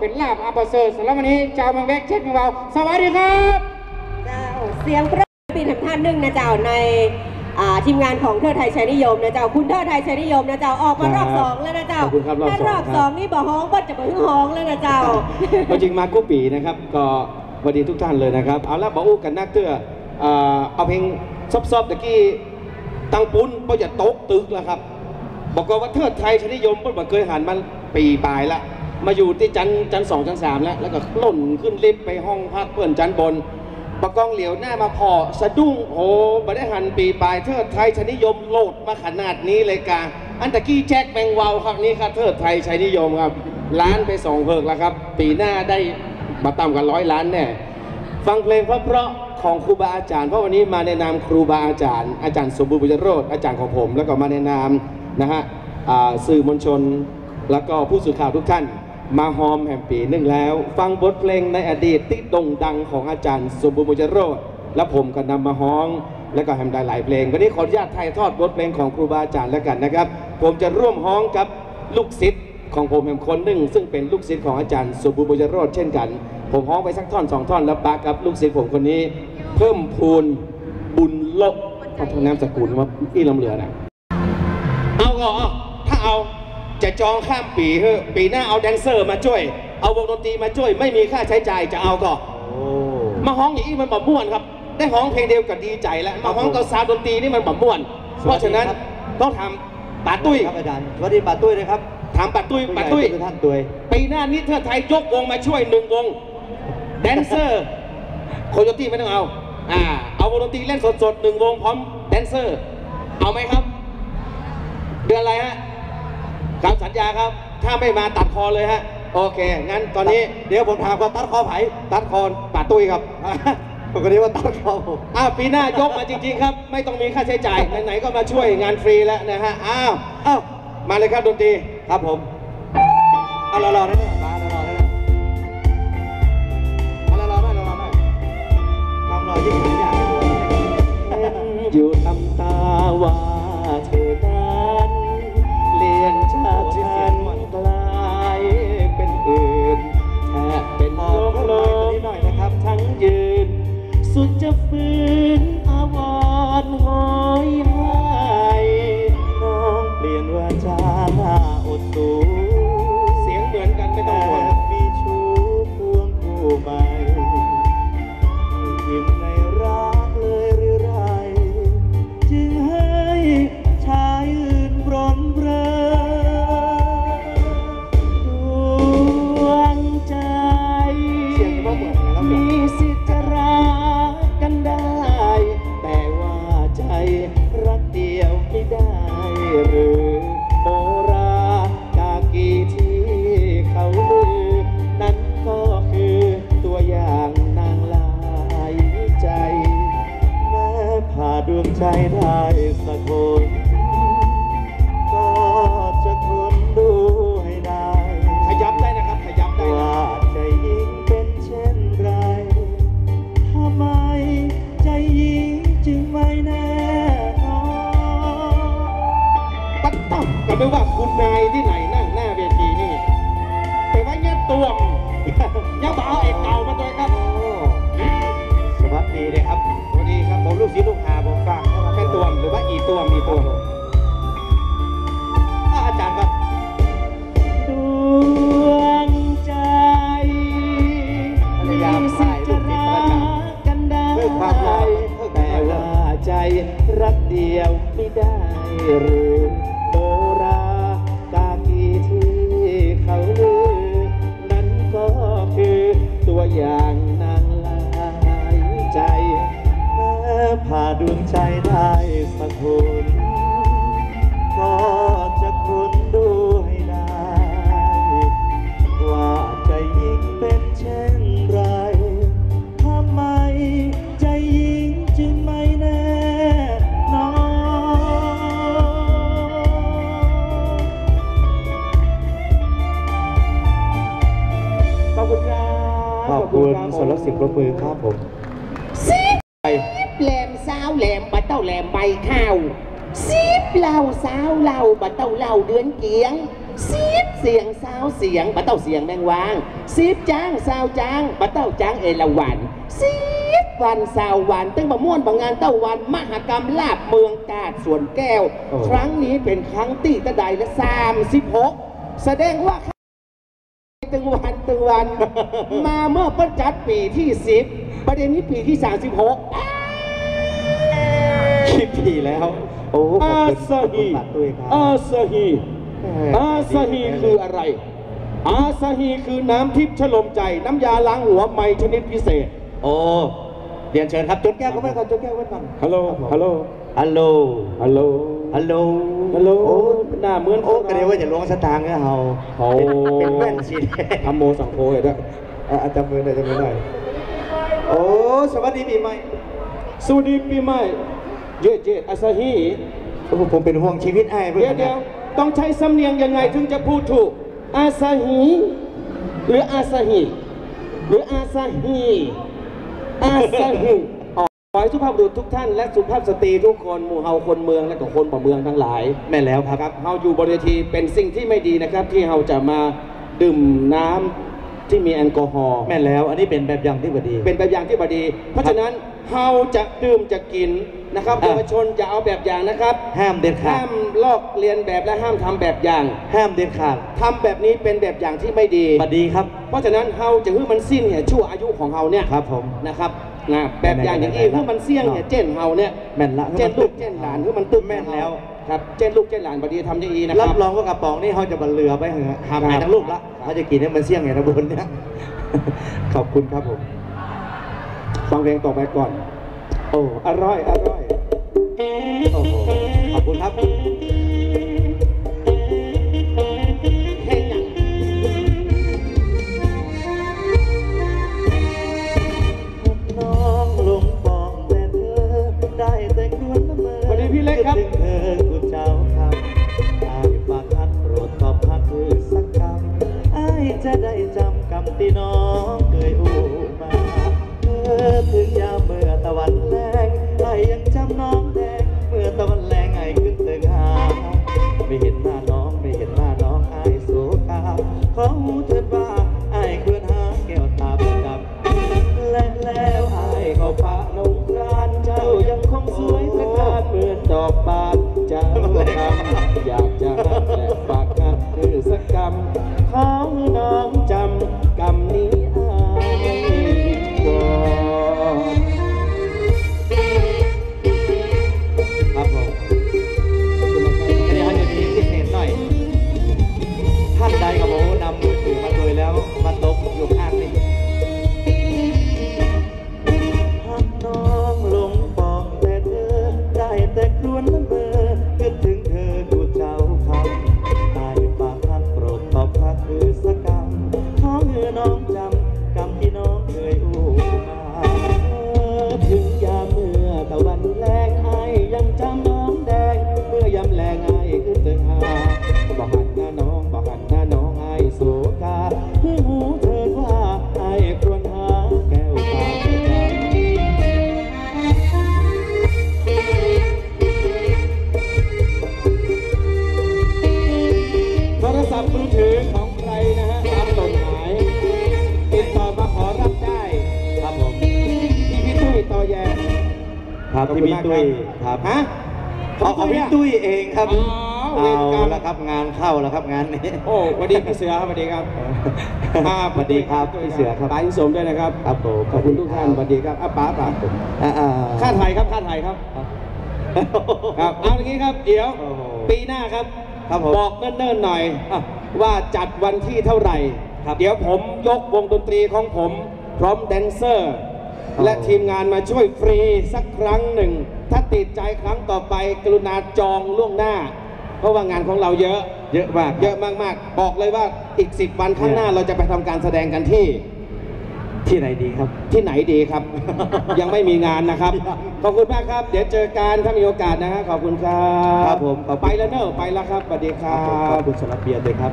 เป็นลาบอัปเซอร์สำหรับวันนี้เจ้ามังแวกเช็คของเรา สวัสดีครับ เจ้าเสียงพระปีนท่านหนึ่งนะเจ้าในอ่าทีมงานของเทิดไทยชัยนิยมนะเจ้าคุณเทิดไทยชัยนิยมนะเจ้าออกมารอบครับสองแล้วนะเจ้าขอบคุณครับรอบสองถ้ารอบครับสองนี่บ่ฮ้องก็จะบ่ฮึ่งฮ้องแล้วนะเจ้าก็จริงมากู้ปีนะครับ ก็สวัสดีทุกท่านเลยนะครับ เอาละบอกอู้กันนักเตื้อเอ่อเอาเพลงซอบๆตะกี้ตังปุ้นก็อย่าตกตึกแล้วครับ บอกว่าเทิดไทยชนิยมเพิ่นบอกเคยหันมาปีปลายละ มาอยู่ที่จันจันสองจันสามแล้ว แล้วก็หล่นขึ้นลิฟต์ไปห้องพักเพื่อนจันบน ประกองเหลียวหน้ามาพอสะดุ้งโอ้บ่ได้หันปีปลายเทิดไทยชนิยมโหลดมาขนาดนี้เลยกาอันตะกี้แจ็คแมงวาวครับนี่ครับเทิดไทยชนิยมครับล้านไปสองเพิกแล้วครับ ปีหน้าได้มาต่ำกว่าร้อยล้านแน่ฟังเพลงเพราะๆของครูบาอาจารย์เพราะวันนี้มาในนามครูบาอาจารย์ อาจารย์สมบูรณ์บุญโรธอาจารย์ของผม แล้วก็มาในนามนะฮะสื่อมวลชน แล้วก็ผู้สื่อข่าวทุกท่าน มาฮอมแห่งปีหนึ่งแล้ว ฟังบทเพลงในอดีตที่โด่งดังของอาจารย์สมบูรณ์บุญโรธและผมก็นำมาฮ้อง แล้วก็แฮมได้หลายเพลง วันนี้ขออนุญาตถ่ายทอดบทเพลงของครูบาอาจารย์แล้วกันนะครับ ผมจะร่วมฮ้องกับลูกศิษย์ของผมแห่งคนหนึ่ง ซึ่งเป็นลูกศิษย์ของอาจารย์สมบูรณ์บุญโรธเช่นกัน ผมฮ้องไปสักท่อนสองท่อนแล้วปากับลูกศิษย์ผมคนนี้ เพิ่มพูนบุญโลกเอาทางน้ำสกุลว่าอีลำเหลือนะเอาก็เอถ้าเอา จะจองข้ามปีเฮ้ปีหน้าเอาแดนเซอร์มาช่วย เอาวงดนตรีมาช่วย ไม่มีค่าใช้จ่ายจะเอาก็ มาฮ้องอย่างนี้มันบ่ม่วนครับ ได้ฮ้องเพลงเดียวก็ดีใจแล้ว มาฮ้องกับซาวด์ดนตรีนี่มันบ่ม่วนเพราะฉะนั้นต้องทำป่าตุ้ยครับอาจารย์สวัสดีป้าตุ้ยนะครับถามป่าตุ้ยป่าตุ้ย ผู้ใหญ่ทุกท่านตุ้ยปีหน้านี้เธอไทยยกวงมาช่วยหนึ่งวง แดนเซอร์ โคโยตี้ไม่ต้องเอา อ่า เอาวงดนตรีเล่นสดๆหนึ่งวงพร้อมแดนเซอร์ เอาไหมครับ เดือนอะไรฮะ ครับสัญญาครับ ถ้าไม่มาตัดคอเลยฮะ โอเค งั้นตอนนี้เดี๋ยวผมถามว่าตัดคอไผ่ตัดคอป่าตุ้ยครับปกติว่าตัดคอผมอ้าวปีหน้ายกมาจริง ๆ ครับ ไม่ต้องมีค่าใช้จ่าย ไหนๆก็มาช่วยงานฟรีแล้วนะฮะ อ้าว อ้าว มาเลยครับดนตรีครับผมเอารอรอได้ไหมมารอรอได้ไหมเอารอรอได้รอรอได้ทำรอยิ่งไม่อยากให้ดูอยู่ตำตาว่าเธอนั้ สักคนก็จะทนดูให้ได้ ขยับได้นะครับ ขยับได้นะว่าใจยิ่งเป็นเช่นไรทำไมใจยิ่งจึงไม่แน่นอนตัดตับก็ไม่ว่าคุณนายที่ พยายามถ่ายรูปติดประจำกันได้เพื่อความหล่อเพื่อแต่ว่าใจรักเดียวไม่ได้หรือโบราณกากีที่เขาลือ นั้นก็คือตัวอย่างนางลายใจแม้ผ่าดวงใจได้สักคนก็ คุณรับสำหรับเสิ่งปรบมือครับผมแหลมสาวแหลมบะเต้าแหลมใบข้าวซีบเหล่าสาวเหล่าบะเต้าเหล่าเดือนเกียงซีบเสียงสาวเสียงบะเต้าเสียงแมงวางสิบจ้างสาวจ้างบะเต้าจ้างเอราวันสิบวันสาววันตึงบะม่วนบางงานเต้าวันมหกรรมลาบเมืองกาดสวนแก้วโอ้ครั้งนี้เป็นครั้งที่ตะไดละสามสิบหกแสดงว่า ตึงวันตึงวัน มาเมื่อประจัดปีที่สิบประเด็นนี้ปีที่สามสิบหกคิดปีแล้ว โอ้ขอบอาคุณขซาอบคุณฮีปัดด้วยครับอาซาฮีเอ่ออาซาฮีคืออะไร อาซาฮีคือน้ำทิพย์ชโลมใจ น้ำยาล้างหัวใหม่ชนิดพิเศษ โอ้เรียนเชิญครับจดแก้วก็ไม่ก่อนจดแก้วไว้ก่อนฮัลโหล ฮัลโหล ฮัลโหล ฮัลโหล ฮัลโหล ฮัลโหลโอ้หน้าเหมือนโอ้ก็เดี๋ยวว่าจะล้วงสตางค์ให้เฮาเขาเป็นเป็นแว่นสีแดงทำโมสังโฆเลยด้วยอะอะจับมือหน่อยจับมือหน่อยโอ้สวัสดีปีใหม่สวัสดีปีใหม่เยเจอาซาฮีโอ้ผมเป็นห่วงชีวิตไอ้เพื่เดี๋ยอวนเดี๋ยวต้องใช้สำเนียงยังไงถึงจะพูดถูก อาซาฮีหรืออาซาฮีหรืออาซาฮีอาซาฮีอ๋อขอ ให้สุภาพบุรุษทุกท่านและสุภาพสตรีทุกคนหมู่เฮาคนเมืองและก็คนบ่เมืองทั้งหลาย แม่นแล้วครับครับเฮาอยู่บนเวทีเป็นสิ่งที่ไม่ดีนะครับ ที่เฮาจะมาดื่มน้ำที่มีแอลกอฮอล์แม่นแล้ว อันนี้เป็นแบบอย่างที่บดี เป็นแบบอย่างที่บดี เพราะฉะนั้นเฮาจะดื่มจะกินนะครับอะ เยาวชนอย่าเอาแบบอย่างนะครับห้ามเด็ดขาห้าด มลอกเรียนแบบและห้ามทำแบบอย่างห้ามเด็ดขาดทำแบบนี้เป็นแบบอย่างที่ไม่ดี บดีครับ เพราะฉะนั้นเฮาจะให้มันสิ้นเนี่ยชั่วอายุของเฮาเนี่ยครับผม นะครับ นะแบบอย่างอย่างนี้ให้มันเสี่ยงเนี่ยเจนเฮาเนี่ยแม่นละเจนลูกเจนหลานให้มันตึกแม่นแล้วครับเจนลูกเจนหลานบดีทำได้ดีนะครัรับบรองว่ากระป๋องนี่เขาจะบรรเรือไปเหอะหามหายครับทั้งลูกละเขาจะกินให้มันเสี่ยงไงนะบุญเนี่ยขอบคุณครับผมฟังเพลงต่อไปก่อน โอ้อร่อยอร่อยโอ้โหขอบคุณครับ จะได้จำกำที่น้องเคยอู้มาเธอถึงยามเมื่อตะวันแลงอายยังจำน้อง แยครับขอบที่คุณพี่มากตุ้ยคครัรับบฮะเอาเอาพี่ตุ้ยเองครับอ๋อเวเอารกรรมแล้วครับงานเข้าแล้วครับงานนี้ โอ้สวัสดีพี่เสือครับสวัสดีครับอ่าสวัสดีครับพี่เสือครับ ป๋าอินสมด้วยนะครับครับผมขอบคุณทุกท่านสวัสดีครับอะป๋าป๋าอ่าอ่าค่าไทยครับค่าไทยครับครับเอาอย่างนี้ครับ เดี๋ยว โอ้โหปีหน้าครับ ครับผมบอกเนิ่นๆหน่อย อะว่าจัดวันที่เท่าไหร่ ครับ เดี๋ยวผมยกวงดนตรีของผม พร้อมแดนเซอร์อ๋อ และทีมงานมาช่วยฟรีสักครั้งหนึ่ง ถ้าติดใจครั้งต่อไปกรุณาจองล่วงหน้า เพราะว่างานของเราเยอะ เยอะมาก เยอะมากๆ บอกเลยว่าอีก 10 วันข้างหน้าเราจะไปทำการแสดงกันที่ ที่ไหนดีครับ ที่ไหนดีครับ ยังไม่มีงานนะครับ ขอบคุณมากครับ เดี๋ยวเจอกันถ้ามีโอกาสนะฮะขอบคุณครับครับผมขอบคุณ ไปแล้วเนอะไปแล้วครับสวัสดีครัขอบบคุณสำหรับเบียร์ด้วยครับ